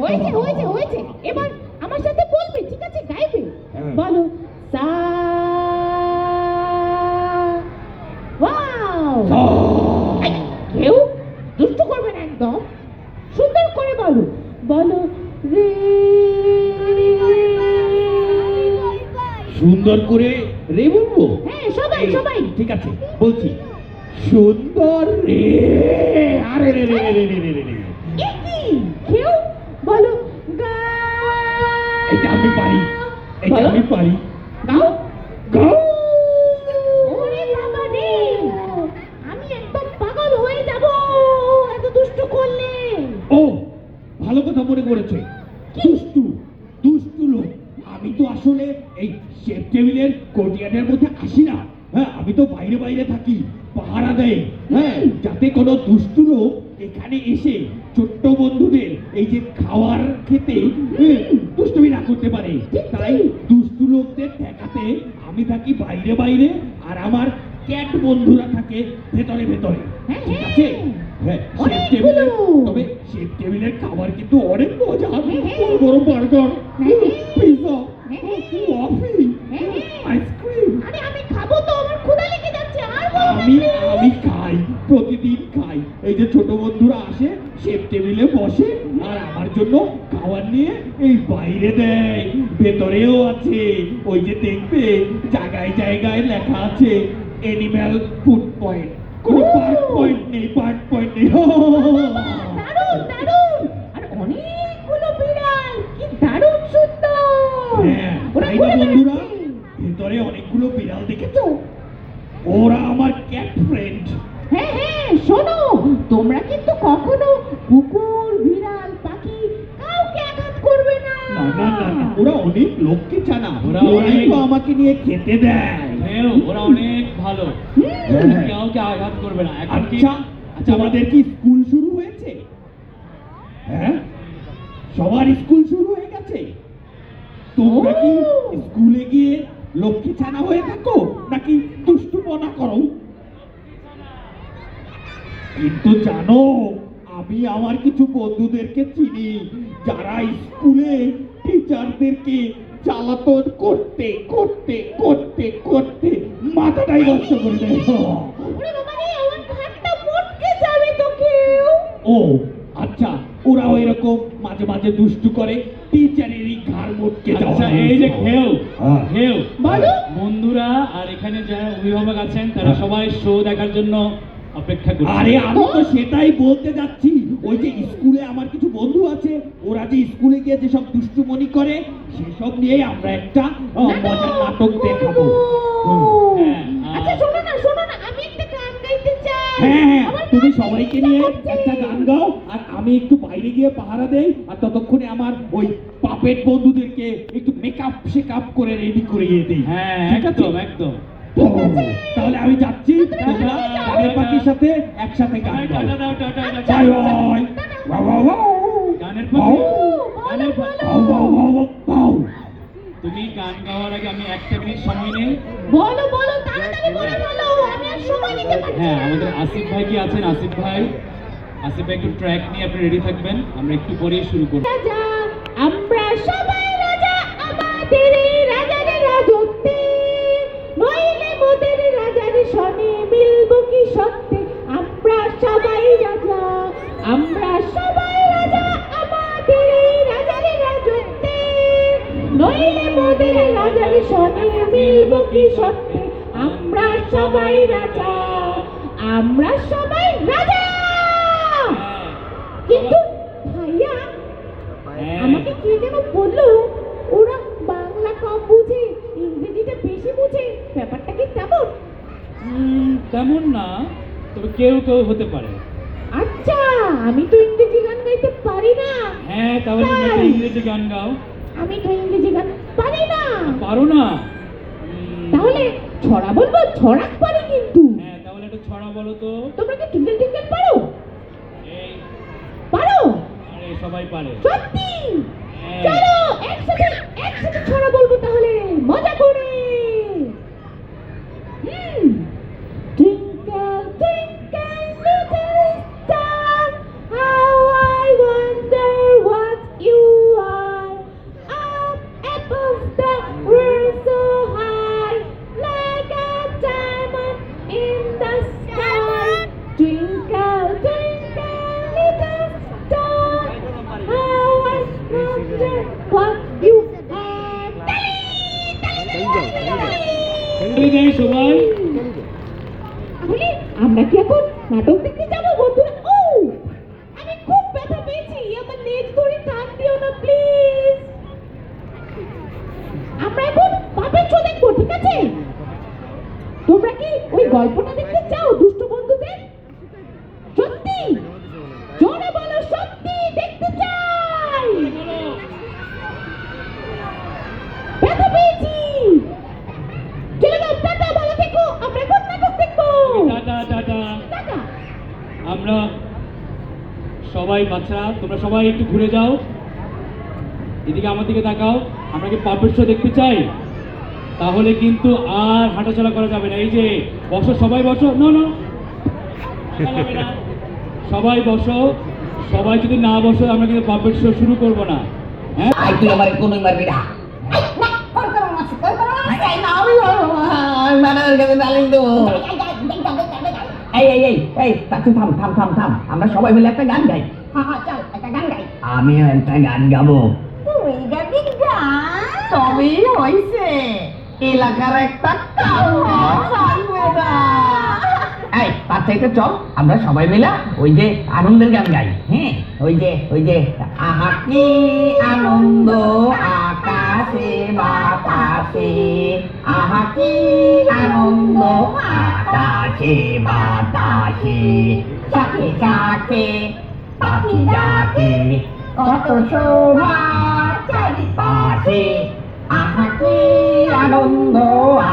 হয়েছে হয়েছে হয়েছে। এবার আমার সাথে বলবে ঠিক আছে? গাইবে। হ্যাঁ। বলো সা কেউ দুষ্টু করবে না একদম। সুন্দর করে বলো। বলো রে। সুন্দর করে রে বলব? হ্যাঁ সবাই সবাই। ঠিক আছে বলছি। সুন্দর রে। আরে রে রে রে রে রে রে এটা আমি পারি। এটা আমি পারি। গাও। গাও। ওরে বাবা রে। আমি একদম পাগল হয়ে যাব। এত দুষ্টু করলে। ও ভালো কথা মনে করেছে দুষ্টু দুষ্টু লোক। আমি তো আসলে এই শেফ টেবিলের কোর্টিয়ানের মধ্যে আসি না। হ্যাঁ আমি তো বাইরে বাইরে থাকি পাহারা দেয়। হ্যাঁ যাতে কোনো দুষ্টু লোক এখানে এসে ছোট্ট বন্ধুদের এই যে খাওয়ার খেতে করতে পারে। তাই দুষ্টু লোকদের ঠেকাতে আমি থাকি বাইরে বাইরে আর আমার ক্যাট বন্ধুরা থাকে ভেতরে ভেতরে। হ্যাঁ, ঠিক আছে? হ্যাঁ শেফ টেবিলে তবে শেফ টেবিলের খাবার কিন্তু অনেক মজা। হ্যাঁ, বড় বড় বার্গার বন্ধুরা আসে শেফ টেবিলে বসে আর আমার জন্য খাবার নিয়ে এই বাইরে দেয়। ভেতরেও আছে ওই যে দেখবে জায়গায় জায়গায় লেখা আছে এনিম্যাল ফুড পয়েন্ট কোনো পয়েন্ট নেই পার্ক পয়েন্ট নেই। দারুণ দারুণ। আর অনেকগুলো বিড়াল কি দারুণ সুন্দর। হ্যাঁ তাই না বন্ধুরা? ভেতরে অনেকগুলো বিড়াল দেখেছ? ওরা আমার ক্যাট ফ্রেন্ড হ্যাঁ হ্যাঁ শোনো তোমরা কিন্তু কখনো কুকুর বিড়াল পাখি কাউকে আঘাত করবে না। না না ওরা অনেক লোককে জানা। ওরা ওরাই তো আমাকে নিয়ে খেতে দেয়। হ্যাঁ ওরা অনেক ভালো। কাউকে আঘাত করবে না। এখন কি আচ্ছা আচ্ছা আমাদের কি স্কুল শুরু হয়েছে? হ্যাঁ সবার স্কুল শুরু হয়ে গেছে। তোমরা কি ও। স্কুলে গিয়ে লক্ষ্মী ছানা হয়ে থাকো নাকি দুষ্টুপনা করো কিন্তু জানো আমি আমার কিছু বন্ধুদেরকে চিনি যারা স্কুলে টিচারদেরকে জ্বালাতন করতে করতে করতে করতে মাথাটাই নষ্ট করে দেয়। ওরে বাবা রে আমার ঘাটটা মটকে যাবে তো কেউ? ও আচ্ছা ওরাও এরকম মাঝে মাঝে দুষ্টু করে টিচারেরই ঘাড় মোটকে আচ্ছা এই যে ঘেউ হ্যাঁ। বন্ধুরা আর এখানে যারা অভিভাবক আছেন তারা হ্যাঁ। সবাই শো দেখার জন্য অপেক্ষা করছে। আরে আমি তো সেটাই বলতে যাচ্ছি। ওই যে স্কুলে আমার কিছু বন্ধু আছে ওরা যে স্কুলে গিয়ে যেসব দুষ্টুমনি করে সেসব নিয়েই আমরা একটা মজার নাটক দেখাবো। হ্যাঁ, আচ্ছা শোনো না শোনো না আমি একটা গান গাইতে চাই। হ্যাঁ হ্যাঁ তুমি সবাইকে নিয়ে একটা গান গাও আর আমি একটু বাইরে গিয়ে পাহারা দেই আর ততক্ষণে আমার ওই পাপেট বন্ধুদেরকে একটু মেকআপ শেকআপ করে রেডি করিয়ে দিই। হ্যাঁ ঠিক একদম একদম। তাহলে আমি যাচ্ছি তোমরা টাটা, পাখির সাথে একসাথে গান গানের গানের তুমি গান গাওয়ার আগে আমি একটা মিনিট সময় নেই। বলো বলো তাড়াতাড়ি করে বলো। আমি আর সময় নিতে পারছি হ্যাঁ আমাদের আসিফ ভাই কি আছেন? আসিফ ভাই। আসিফ ভাই একটু ট্র্যাক নিয়ে আপনি রেডি থাকবেন। আমরা একটু পরেই শুরু করব। আমরা সবাই রাজা আমাদের সনে মিলব কি সত্যে আমরা সবাই রাজা আমরা সবাই রাজা। কিন্তু ভাইয়া হ্যাঁ। আমাকে কে যেন বলল ওরা বাংলা কম বুঝে ইংরেজিটা বেশি বুঝে। ব্যাপারটা কি তেমন? তেমন না তবে কেউ কেউ হতে পারে। আচ্ছা আমি তো ইংরেজি গান গাইতে পারি না। হ্যাঁ তাহলে ইংরেজি গান গাও। আমি তো ইংরেজি গান পারি না। পারো না। তাহলে ছড়া বলব ছড়া পারি কিন্তু। হ্যাঁ তাহলে একটু ছড়া বলো তো। তোমরা কি টুইঙ্কেল টুইঙ্কেল পারো? পারো? আরে সবাই পারে। সত্যি? হ্যাঁ। চলো একসাথে একসাথে ছড়া বলব তাহলে। মজা করে। হুম। তাহলে আমরা কি এখন নাটক দেখতে যাব, বন্ধুরা? ও! আমি খুব ব্যথা পেয়েছি। আমার লেজ ধরে টান দিও না, প্লিজ। আমরা এখন পাপের শো দেখব, ঠিক আছে? তোমরা কি ওই গল্পটা দেখতে চাও? টাটা আমরা সবাই বাচ্চারা তোমরা সবাই একটু ঘুরে যাও এদিকে আমার দিকে তাকাও আমরা কি পাপের শো দেখতে চাই তাহলে কিন্তু আর হাঁটাচলা করা যাবে না এই যে বসো সবাই বসো না না সবাই বসো সবাই যদি না বসো আমরা কিন্তু পাপের শো শুরু করব না হ্যাঁ তুই আমার কোন মারবি না দেবো এই এই এই এই তাকে থাম থাম থাম থাম। আমরা সবাই মিলে একটা গান গাই। আমিও একটা গান গাবো। তবেই হয়েছে এলাকার একটা কাউয়া থাকবে না এই তার চাইতে চল আমরা সবাই মিলে ওই যে আনন্দের গান গাই হ্যাঁ? ওই যে ওই যে আহা কি আনন্দ আকাশে বাতাসে। আহা কি আনন্দ আকাশে বাতাসে সাথে সাথে পাখি ডাকে কত শোভা চারিপাশে আহা কি আনন্দ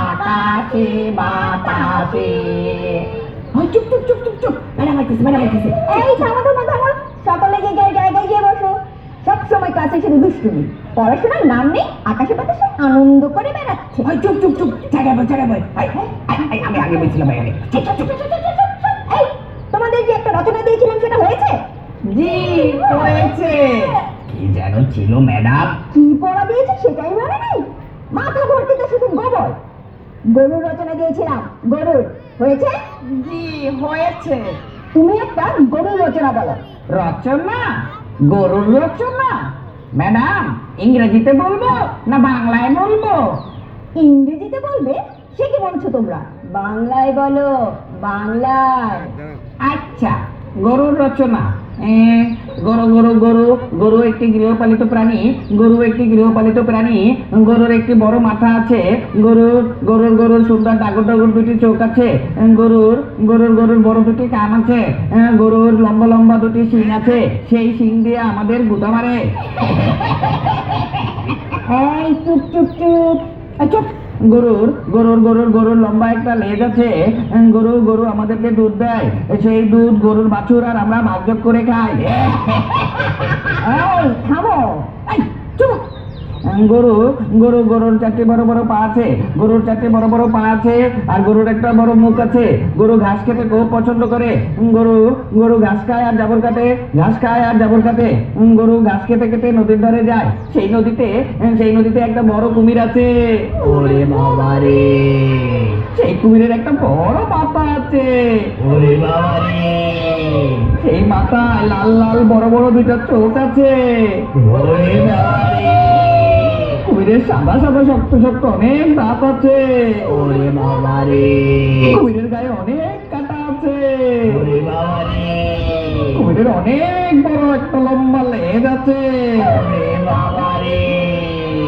আকাশে বাতাসে। ওই চুপ চুপ চুপ চুপ চুপ ম্যাডাম আইতেছে ম্যাডাম আইতেছে এই থামো থামো থামো সকলে গিয়ে গিয়ে জায়গায় গিয়ে বসো। সব সময় ক্লাসে শুধু দুষ্টুমি। পড়াশোনার নাম নেই আকাশে বাতাসে আনন্দ করে বেড়াচ্ছে। চুপ চুপ চুপ জায়গায় বল আগে বলছিলাম ভাই আগে চুপ চুপ চুপ। এই তোমাদের যে একটা রচনা দিয়েছিলাম সেটা হয়েছে? জি হয়েছে। কি যেন ছিল ম্যাডাম? কি পড়া দিয়েছে সেটাই মনে নেই। মাথা ভর্তি তো শুধু গোবর। গরুর রচনা দিয়েছিলাম। গরুর হয়েছে? জি হয়েছে। তুমি একটা গরুর রচনা বলো। রচনা? গরুর রচনা? ম্যাডাম ইংরেজিতে বলব না বাংলায় বলব? ইংরেজিতে বলবে? সে কি বলছো তোমরা? বাংলায় বলো বাংলায়। আচ্ছা গরুর রচনা। গরু গরু গরু গরু একটি গৃহপালিত প্রাণী গরু একটি গৃহপালিত প্রাণী গরুর একটি বড় মাথা আছে গরুর গরুর গরুর সুন্দর ডাগর ডাগর দুটি চোখ আছে গরুর গরুর গরুর বড় দুটি কান আছে গরুর লম্বা লম্বা দুটি শিং আছে সেই শিং দিয়ে আমাদের গুদা মারে। এই চুপ চুপ চুপ। চুপ। গরুর গরুর গরুর গরুর লম্বা একটা লেজ আছে। গরু গরু আমাদেরকে দুধ দেয়। সেই দুধ গরুর বাছুর আর আমরা ভাগযোগ করে খাই। থামো। চুপ। গরু গরু গরুর চারটে বড় বড় পা আছে গরুর চারটে বড় বড় পা আছে আর গরুর একটা বড় মুখ আছে। গরু ঘাস খেতে খুব পছন্দ করে। গরু গরু ঘাস খায় আর জাবর কাটে ঘাস খায় আর জাবর কাটে। গরু ঘাস খেতে খেতে নদীর ধারে যায়। সেই নদীতে সেই নদীতে একটা বড় কুমির আছে। ওরে বাবা রে। সেই কুমিরের একটা বড় মাথা আছে। ওরে বাবা রে। সেই মাথায় লাল লাল বড় বড় দুইটা চোখ আছে। ওরে বাবা কুমিরের সাদা সাদা শক্ত শক্ত অনেক দাঁত আছে। ওরে বাবা রে। কুমিরের গায়ে অনেক কাটা আছে। ওরে বাবা রে। কুমিরের অনেক বড় একটা লম্বা লেজ আছে। ওরে বাবা রে।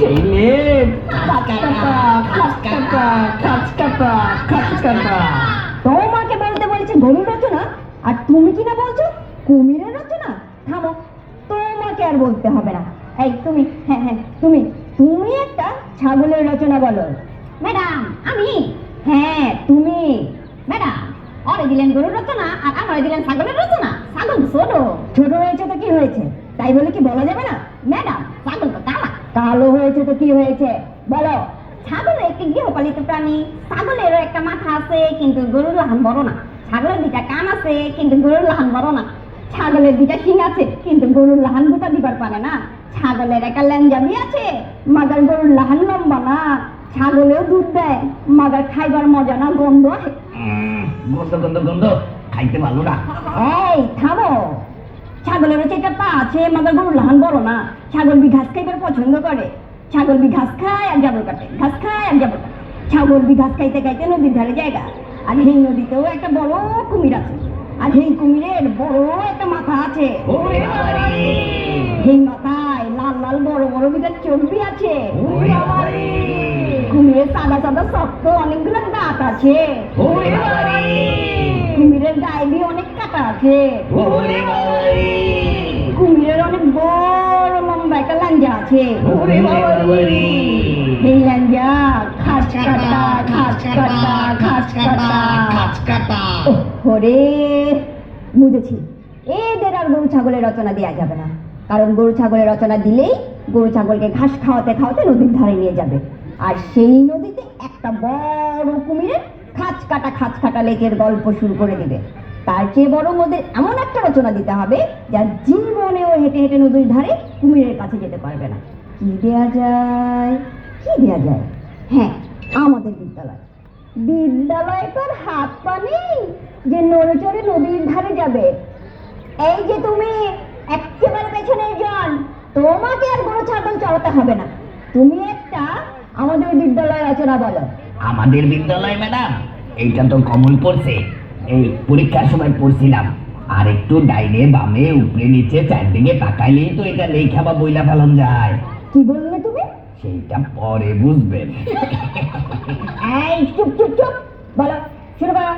সেই লেজ কাটা কাটা কাটা কাটা তোমাকে বলতে বলেছে গরুর রচনা আর তুমি কি না বলছো কুমিরের রচনা? থামো তোমাকে আর বলতে হবে না এই তুমি হ্যাঁ হ্যাঁ তুমি তুমি একটা রচনা বলো। ম্যাডাম আমি। হ্যাঁ তুমি। ম্যাডাম অরে দিলেন গরুর রচনা আর আমারে দিলেন ছাগলের রচনা। ছাগল ছোট। ছোট হয়েছে তো কি হয়েছে? তাই বলে কি বলা যাবে না? ম্যাডাম ছাগল তো কালা। কালো হয়েছে তো কি হয়েছে? বলো। ছাগল একটি গৃহপালিত প্রাণী। ছাগলেরও একটা মাথা আছে কিন্তু গরুর লাহান বড় না। ছাগলের দুটা কান আছে কিন্তু গরুর লাহান বড় না। ছাগলের দুটা শিং আছে কিন্তু গরুর লাহান গুতা দিবার পারে না। ছাগলের একটা ল্যাঞ্জাবি আছে মাগার গরুর লাহান লম্বা না ছাগলেও দুধ দেয় মাগার খাইবার মজা না গন্ধ গন্ধ গন্ধ গন্ধ খাইতে ভালো না। এই থামো। ছাগলের হচ্ছে একটা পা আছে মাগার গরুর লাহান বড় না ছাগল বি ঘাস খাইবার পছন্দ করে। ছাগল বি ঘাস খায় আর জাবর কাটে ঘাস খায় আর জাবর কাটে। ছাগল বি ঘাস খাইতে খাইতে নদীর ধারে জায়গা আর এই নদীতেও একটা বড় কুমির আছে আর এই কুমিরের বড় একটা মাথা আছে। এই মাথায় লাল বড় বড় দুটা চর্বি আছে। কুমিরের সাদা সাদা শক্ত অনেকগুলো দাঁত আছে। কুমিরের গায়ে দিয়ে অনেক কাটা আছে। কুমিরের অনেক বড় লম্বা একটা লাঞ্জা আছে। এই লাঞ্জা খাস কাটা খাস কাটা খাস কাটা ওরে বুঝেছি। এদের আর গরু ছাগলের রচনা দেওয়া যাবে না। কারণ গরু ছাগলের রচনা দিলেই গরু ছাগলকে ঘাস খাওয়াতে খাওয়াতে নদীর ধারে নিয়ে যাবে। আর সেই নদীতে একটা বড় কুমিরের খাঁচ কাটা খাঁচ কাটা লেকের গল্প শুরু করে দিবে। তার চেয়ে বরং ওদের এমন একটা রচনা দিতে হবে, যা জীবনেও হেঁটে হেঁটে নদীর ধারে কুমিরের কাছে যেতে পারবে না। কি দেয়া যায়? কি দেয়া যায়? হ্যাঁ আমাদের বিদ্যালয়। বিদ্যালয় তোর হাত পা নেই যে নড়ে চড়ে নদীর ধারে যাবে। এই যে তুমি একেবারে পেছনের জন তোমাকে আর বড় ছাগল চড়াতে হবে না। তুমি একটা আমাদের বিদ্যালয় রচনা বলো। আমাদের বিদ্যালয় ম্যাডাম? এইটা তো কমন পড়ছে। এই পরীক্ষার সময় পড়ছিলাম। আর একটু ডাইনে বামে উপরে নিচে চারদিকে তাকাইলেই তো এটা লেখা বা বইলা ফেলান যায়। কি বললে তুমি? সেইটা পরে বুঝবেন এই চুপ চুপ চুপ। বলো শুরু করো।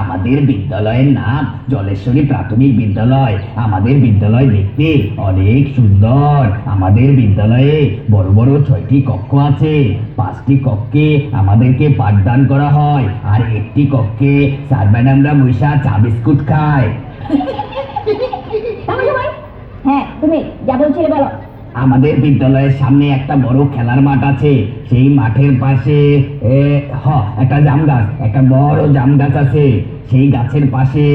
আমাদের বিদ্যালয়ের নাম জলেশ্বরী প্রাথমিক বিদ্যালয়। আমাদের বিদ্যালয় দেখতে অনেক সুন্দর। আমাদের বিদ্যালয়ে বড় বড় ছয়টি কক্ষ আছে। পাঁচটি কক্ষে আমাদেরকে পাঠদান করা হয় আর একটি কক্ষে স্যার, ম্যাডামরা বৈশা চা বিস্কুট খায়। হ্যাঁ তুমি যা বলছিলে বলো। আমাদের বিদ্যালয়ের সামনে একটা বড় খেলার মাঠ আছে। সেই মাঠের পাশে হ, একটা জাম গাছ, একটা বড় জাম গাছ আছে। সেই গাছের পাশে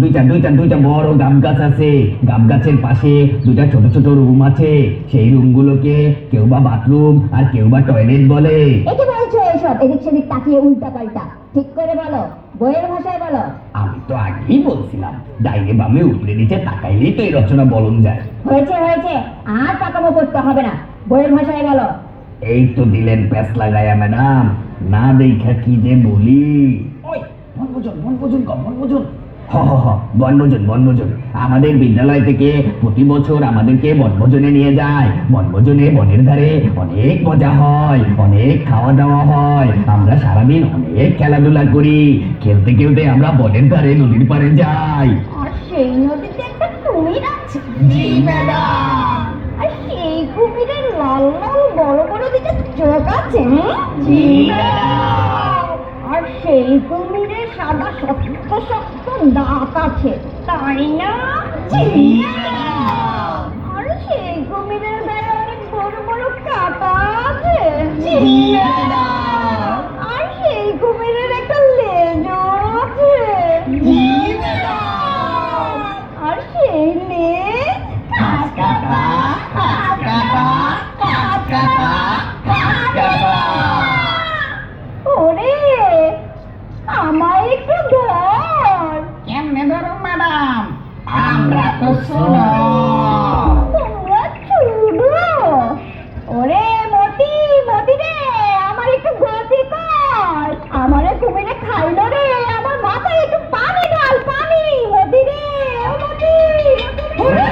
দুইটা দুইটা দুইটা বড় গাব গাছ আছে। গাব গাছের পাশে দুইটা ছোট ছোট রুম আছে। সেই রুমগুলোকে কেউ বা বাথরুম আর কেউ বা টয়লেট বলে। একে বলছো এসব? এদিক সেদিক তাকিয়ে উল্টা পাল্টা ঠিক করে বলো। বইয়ের ভাষায় বলো। আমি তো আগেই বলছিলাম ডাইনে বামে উপরে নিচে তাকাইলেই তো এই রচনা বলন যায়। হয়েছে হয়েছে। আর তাকাবো করতে হবে না। বইয়ের ভাষায় বলো। এই তো দিলেন প্যাস লাগায়া ম্যাডাম। না দেখা কি যে বলি। ওই বনভোজন বনভোজন কম বনভোজন হ হ হ বনভোজন বনভোজন। আমাদের বিদ্যালয় থেকে প্রতি বছর আমাদেরকে বনভোজনে নিয়ে যায়। বনভোজনে বনের ধারে অনেক মজা হয় অনেক খাওয়া দাওয়া হয়। আমরা সারাদিন অনেক খেলাধুলা করি। খেলতে খেলতে আমরা বনের ধারে নদীর পাড়ে যাই। আর সেই নদীতে একটা কুমির আছে। জি ম্যাডাম আর সেই কুমিরের লাল লাল বড় বড় দিকে চোখ আছে জি ম্যাডাম আর সেই কুমিরের সাদা শক্ত শক্ত দাঁত আছে। তাই না? আর সেই কুমিরের গায়ে অনেক বড় বড় কাটা আছে। আর সেই কুমিরের একটা লেজ আছে। আর সেই লেজ কাটা কাটা কাটা কাটা কাটা ওরে আমার একটু ধর কেমনে ধরো ম্যাডাম আমরা তো শোনো তোমরা চুডো ওরে মতি মতি রে আমার একটু গতি কর আমারে কুমিরে খাইলো রে আমার মাথায় একটু পানি ঢাল পানি মতি রে ও মতি ওরে,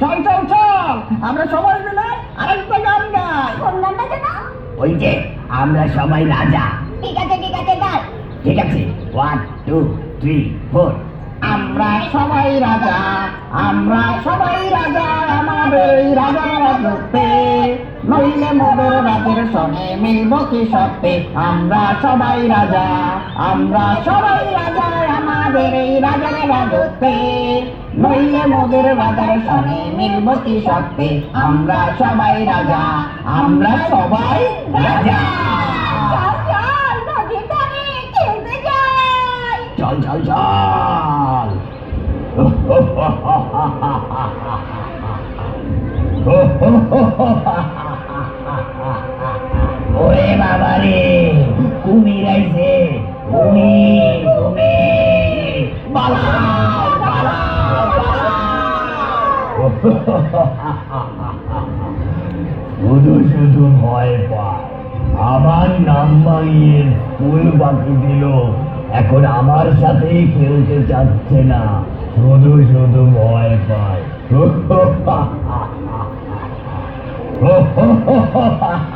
চল চল চল আমরা সবাই মিলে আরেকটা গান গাই কোন গানটা যেন? ওই যে আমরা সবাই রাজা। ঠিক আছে ঠিক আছে দাঁড় ঠিক আছে ওয়ান টু থ্রি ফোর আমরা সবাই রাজা আমরা সবাই রাজা আমাদের এই রাজা রাজত্বে নইলে মোদের রাজের সঙ্গে মিলব কি সত্যি আমরা সবাই রাজা আমরা সবাই রাজা। আমাদের এই রাজার রাজত্বে। নইলে মোদের রাজার সঙ্গে মিলব কি সত্যি আমরা সবাই রাজা আমরা সবাই রাজা। চল ওরে বাবা রে কুমির আইছে। কুমির কুমির। শুধু ভয় পায়। আমার নাম মাইয়ে স্কুল বাকি দিল। এখন আমার সাথেই খেলতে চাচ্ছে না। শুধু শুধু ভয় পায়।